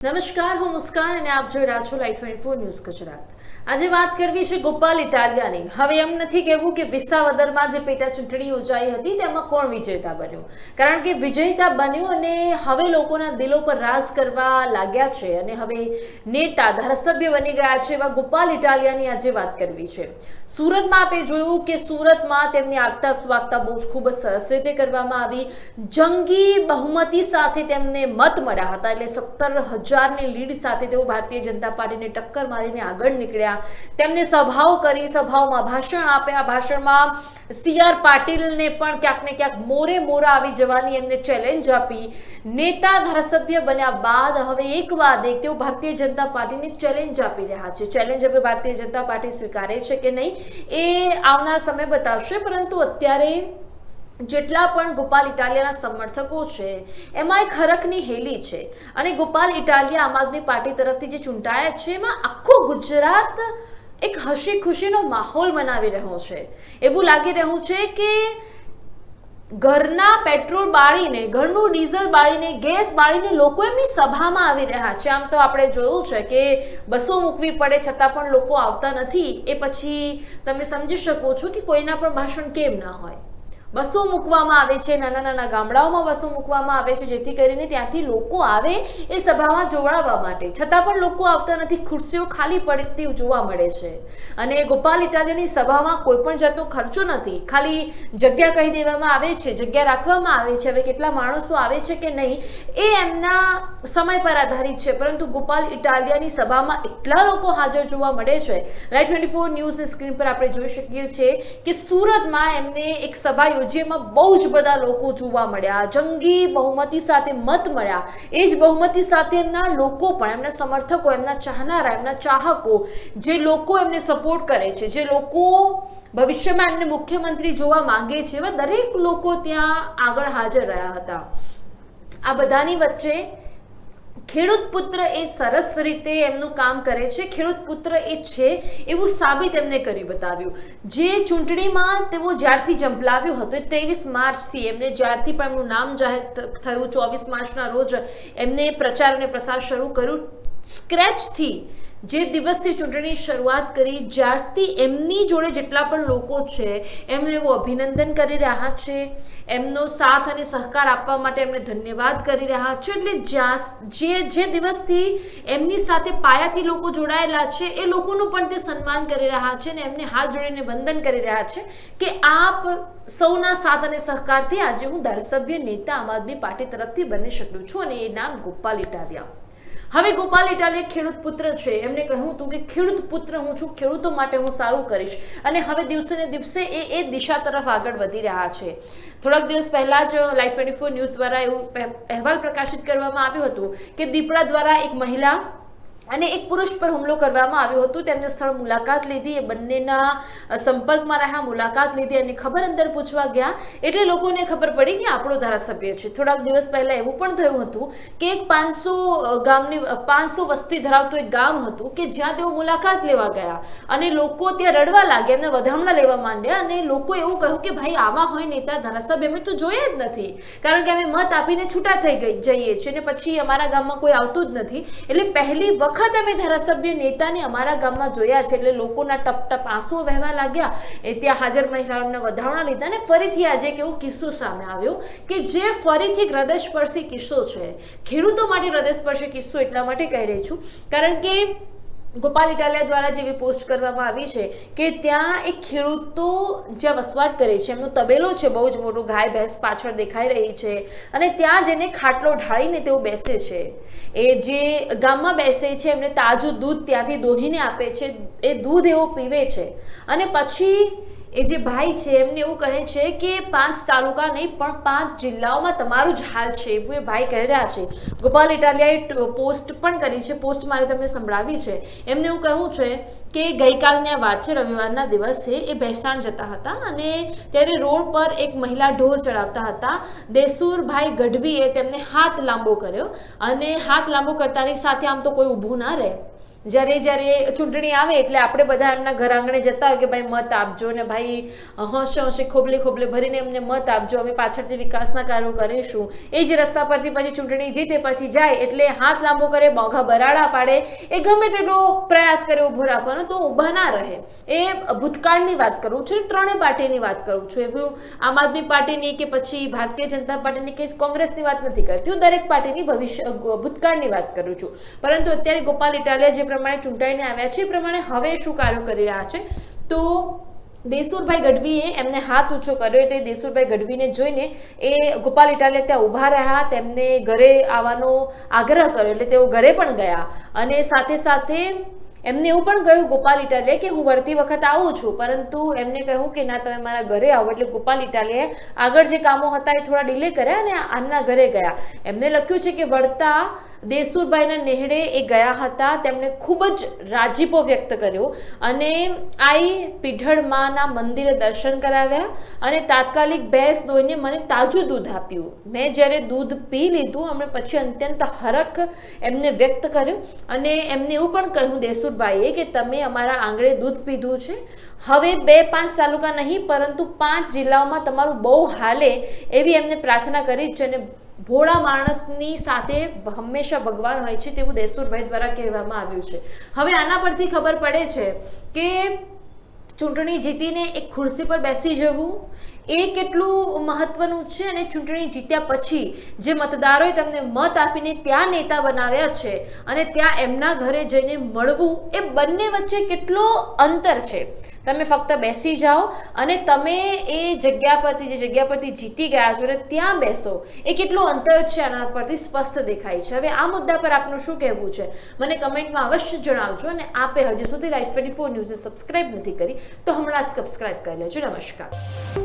નમસ્કાર, હું મુસ્કાન અને આપ જોઈ રહ્યા છો light twenty four news Gujarat. આજે વાત કરવી છે ગોપાલ ઇટાલિયાની. હવે એમ નથી કહેવું કે વિસાવદરમાં જે પેટા ચૂંટણી યોજાઈ હતી તેમાં કોણ વિજેતા બન્યું? કારણ કે વિજેતા બન્યું અને હવે લોકોના દિલો પર રાજ કરવા લાગ્યા છે અને હવે નેતા ધારાસભ્ય બની ગયા છે એવા ગોપાલ ઇટાલિયાની આજે વાત કરવી છે. સુરતમાં આપે જોયું કે સુરતમાં તેમની આગતા સ્વાગતા બહુ જ ખૂબ જ સરસ રીતે કરવામાં આવી. જંગી બહુમતી સાથે તેમને મત મળ્યા હતા, એટલે સત્તર હજારની લીડ સાથે તેઓ ભારતીય જનતા પાર્ટીને ટક્કર મારીને આગળ નીકળ્યા. તેમને સભાઓ કરી, સભાઓમાં ભાષણ આપ્યા ભાષણમાં સી આર પાટીલને પણ ક્યાંક ને ક્યાંક મોરે મોરા આવી જવાની એમને ચેલેન્જ આપી. નેતા ધારાસભ્ય બન્યા બાદ હવે એક બાદ એક તેઓ ભારતીય જનતા પાર્ટીને ચેલેન્જ આપી રહ્યા છે. ચેલેન્જ હવે ભારતીય જનતા પાર્ટી સ્વીકારે છે કે નહીં એ આવનાર સમય બતાવશે, પરંતુ અત્યારે જેટલા પણ ગોપાલ ઇટાલિયાના સમર્થકો છે એમાં એક હરકની હેલી છે. અને ગોપાલ ઇટાલિયા આમ આદમી પાર્ટી તરફથી જે ચૂંટાયા છે, એમાં આખું ગુજરાત એક હસી ખુશીનો માહોલ બનાવી રહ્યો છે. એવું લાગી રહ્યું છે કે ઘરના પેટ્રોલ બાળીને, ઘરનું ડીઝલ બાળીને, ગેસ બાળીને લોકો એમની સભામાં આવી રહ્યા છે. આમ તો આપણે જોયું છે કે બસો મૂકવી પડે છતાં પણ લોકો આવતા નથી. એ પછી તમે સમજી શકો છો કે કોઈના પણ ભાષણ કેમ ના હોય. બસો મૂકવામાં આવે છે, નાના નાના ગામડાઓમાં બસો મૂકવામાં આવે છે, જેથી કરીને ત્યાંથી લોકો આવે એ સભામાં જોડાવા માટે. છતાં પણ લોકો આવતા નથી, ખુરશીઓ ખાલી પડતી જોવા મળે છે. અને ગોપાલ ઇટાલિયાની સભામાં કોઈ પણ જાતનો ખર્ચો નથી. ખાલી જગ્યા કહી દેવામાં આવે છે, જગ્યા રાખવામાં આવે છે. હવે કેટલા માણસો આવે છે કે નહીં, એ એમના સમય પર આધારિત છે. પરંતુ ગોપાલ ઇટાલિયાની સભામાં એટલા લોકો હાજર જોવા મળે છે. લાઈવ ટ્વેન્ટી ફોર ન્યૂઝની સ્ક્રીન પર આપણે જોઈ શકીએ છીએ કે સુરતમાં એમને એક સભા યોજી જેમાં બહુ જ બધા લોકો જોવા મળ્યા. જંગી બહુમતી સાથે મત મળ્યા. એ જ બહુમતી સાથે એમના લોકો પણ, એમના સમર્થકો, એમના ચાહનારા, એમના ચાહકો, જે લોકો એમને સપોર્ટ કરે છે, જે લોકો ભવિષ્યમાં એમને મુખ્યમંત્રી જોવા માંગે છે, એવા દરેક લોકો ત્યાં આગળ હાજર રહ્યા હતા. આ બધાની વચ્ચે ખેડૂત પુત્ર એ સરસ રીતે એમનું કામ કરે છે, ખેડૂત પુત્ર એ છે એવું સાબિત એમને કરી બતાવ્યું. જે ચૂંટણીમાં તેઓ જ્યારથી જંપલાવ્યું હતું ત્રેવીસ માર્ચથી એમને જ્યારથી પણ એમનું નામ જાહેર થયું, ચોવીસ માર્ચના રોજ એમને પ્રચાર અને પ્રસાર શરૂ કર્યું. સ્ક્રેચથી જે દિવસથી ચૂંટણી શરૂઆત કરી, જ્યારથી એમની જોડે જેટલા પણ લોકો છે એમને એવું અભિનંદન કરી રહ્યા છે, એમનો સાથ અને સહકાર આપવા માટે એમને ધન્યવાદ કરી રહ્યા છે. એટલે જ્યાં જે જે દિવસથી એમની સાથે પાયાથી લોકો જોડાયેલા છે, એ લોકોનું પણ તે સન્માન કરી રહ્યા છે અને એમને હાથ જોડીને વંદન કરી રહ્યા છે કે આપ સૌના સાથ અને સહકારથી આજે હું ધારાસભ્ય નેતા આમ આદમી પાર્ટી તરફથી બની શકું છું અને એ નામ ગોપાલ ઇટાલિયા હવે ગોપાલ ઇટાલ એક ખેડૂત પુત્ર છે. એમને કહ્યું હતું કે ખેડૂત પુત્ર હું છું, ખેડૂતો માટે હું સારું કરીશ. અને હવે દિવસે ને દિવસે એ એ દિશા તરફ આગળ વધી રહ્યા છે. થોડાક દિવસ પહેલા જ લાઈફ ટ્વેન્ટી ફોર ન્યૂઝ દ્વારા એવું અહેવાલ પ્રકાશિત કરવામાં આવ્યું હતું કે દીપડા દ્વારા એક મહિલા અને એક પુરુષ પર હુમલો કરવામાં આવ્યો હતો. તેમને સ્થળ મુલાકાત લીધી. એ બંનેના સંપર્કમાં રહ્યા, મુલાકાત લીધી અને ખબર અંદર પૂછવા ગયા. એટલે લોકોને ખબર પડી કે આપણો ધારાસભ્ય છે. થોડાક દિવસ પહેલા એવું પણ થયું હતું કે એક પાંચસો ગામની પાંચસો વસ્તી ધરાવતું એક ગામ હતું કે જ્યાં તેઓ મુલાકાત લેવા ગયા. અને લોકો ત્યાં રડવા લાગ્યા, એમને વધામણા લેવા માંડ્યા અને લોકો એવું કહ્યું કે ભાઈ, આવા હોય નેતા, ધારાસભ્ય, અમે તો જોઈએ જ નથી. કારણ કે અમે મત આપીને છૂટા થઈ ગઈ જઈએ છીએ. અને પછી અમારા ગામમાં કોઈ આવતું જ નથી. એટલે પહેલી વખત અમે ધારાસભ્ય નેતાને અમારા ગામમાં જોયા છે એટલે લોકોના ટપ ટપ આંસુઓ વહેવા લાગ્યા. એ ત્યાં હાજર મહિલાઓ એમને વધારણા લીધા અને ફરીથી આજે એક એવો કિસ્સો સામે આવ્યો કે જે ફરીથી હૃદયસ્પર્શી કિસ્સો છે. ખેડૂતો માટે હૃદયસ્પર્શી કિસ્સો એટલા માટે કહી રહી છું કારણ કે ગોપાલ ઇટાલિયા દ્વારા જેવી પોસ્ટ કરવામાં આવી છે કે ત્યાં એક ખેડૂતો જ્યાં વસવાટ કરે છે, એમનો તબેલો છે, બહુ જ મોટું ગાય ભેંસ પાછળ દેખાઈ રહી છે અને ત્યાં જેને ખાટલો ઢાળીને તેઓ બેસે છે. એ જે ગામમાં બેસે છે, એમને તાજું દૂધ ત્યાંથી દોહીને આપે છે, એ દૂધ એવો પીવે છે અને પછી એ જે ભાઈ છે, એમને એવું કહે છે કે પાંચ તાલુકા નહીં, પણ પાંચ જિલ્લાઓમાં તમારું જ હાલ છે, એવું એ ભાઈ કહી રહ્યા છે. ગોપાલ ઇટાલિયાએ પોસ્ટ પણ કરી છે, પોસ્ટ મારે તમને સંભળાવી છે. એમને એવું કહ્યું છે કે ગઈકાલની આ વાત છે, રવિવારના દિવસે એ ભેસાણ જતા હતા અને ત્યારે રોડ પર એક મહિલા ઢોર ચડાવતા હતા. દેસુરભાઈ ગઢવીએ તેમને હાથ લાંબો કર્યો અને હાથ લાંબો કરતાની સાથે આમ તો કોઈ ઊભું ના રહે. જ્યારે જ્યારે ચૂંટણી આવે એટલે આપણે બધા એમના ઘર આંગણે જતા હોય કે ભાઈ મત આપજો ને ભાઈ હોંશે હોંશે ખોબલે ખોબલે ભરીને એમને મત આપજો, અમે પાછળથી વિકાસના કાર્યો કરીશું. એ જ રસ્તા પરથી પછી ચૂંટણી જીતે પછી જાય એટલે હાથ લાંબો કરે, મોંઘા બરાડા પાડે, એ ગમે તેટલો પ્રયાસ કરે ઊભો રાખવાનો તો ઊભા ના રહે. એ ભૂતકાળની વાત કરું છું ને, ત્રણેય પાર્ટીની વાત કરું છું. એવું આમ આદમી પાર્ટીની કે પછી ભારતીય જનતા પાર્ટીની કે કોંગ્રેસની વાત નથી કરતી. હું દરેક પાર્ટીની ભવિષ્ય, ભૂતકાળની વાત કરું છું. પરંતુ અત્યારે ગોપાલ ઇટાલિયા જે પ્રમાણે ચૂંટાઈને આવ્યા છે. એ પ્રમાણે હવે શું કાર્યો કરી રહ્યા છે? તો દેસુરભાઈ ગઢવીએ એમને હાથ ઊંચો કર્યો એટલે દેસુરભાઈ ગઢવીને જોઈને એ ગોપાલ ઇટાલિયા ત્યાં ઊભા રહ્યા, તેમને ઘરે આવવાનો આગ્રહ કર્યો. એટલે તેઓ ઘરે પણ ગયા અને સાથે સાથે એમને એવું પણ કહ્યું, ગોપાલ ઇટાલિયા, કે હું વળતી વખત આવું છું. પરંતુ એમને કહ્યું કે, ના, તમે મારા ઘરે આવો. એટલે ગોપાલ ઇટાલિયાએ આગળ જે કામો હતા એ થોડા ડિલે કર્યા અને આમના ઘરે ગયા. એમને લખ્યું છે કે, વળતા દેસુરભાઈના નેહડે એ ગયા હતા. તેમણે ખૂબ જ રાજીપો વ્યક્ત કર્યો અને આઈ પીઢળ માના મંદિરે દર્શન કરાવ્યા અને તાત્કાલિક ભેંસ દોઈને મને તાજું દૂધ આપ્યું. મેં જ્યારે દૂધ પી લીધું અમે પછી અત્યંત હરખ એમને વ્યક્ત કર્યું અને એમને એવું પણ કહ્યું દેસુરભાઈએ કે તમે અમારા આંગણે દૂધ પીધું છે. હવે બે પાંચ તાલુકા નહીં, પરંતુ પાંચ જિલ્લાઓમાં તમારું બહુ હાલે એવી એમને પ્રાર્થના કરી છે અને ભોળા માણસની સાથે હંમેશા ભગવાન હોય છે તેવું દેસુરભાઈ દ્વારા કહેવામાં આવ્યું છે. હવે આના પરથી ખબર પડે છે કે ચૂંટણી જીતીને એક ખુરશી પર બેસી જવું એ કેટલું મહત્વનું છે અને ચૂંટણી જીત્યા પછી જે મતદારોએ તમને મત આપીને ત્યાં નેતા બનાવ્યા છે અને ત્યાં એમના ઘરે જઈને મળવું એ બંને વચ્ચે કેટલો અંતર છે? તમે ફક્ત બેસી જાઓ અને તમે એ જગ્યા પરથી, જે જગ્યા પરથી જીતી ગયા છો અને ત્યાં બેસો, એ કેટલું અંતર છે આના પરથી સ્પષ્ટ દેખાય છે. હવે આ મુદ્દા પર આપનું શું કહેવું છે? મને કમેન્ટમાં અવશ્ય જણાવજો અને આપે હજી સુધી લાઈટ ટ્વેન્ટી ફોર ન્યૂઝને સબસ્ક્રાઇબ નથી કરી તો હમણાં જ સબસ્ક્રાઇબ કરી લેજો. નમસ્કાર.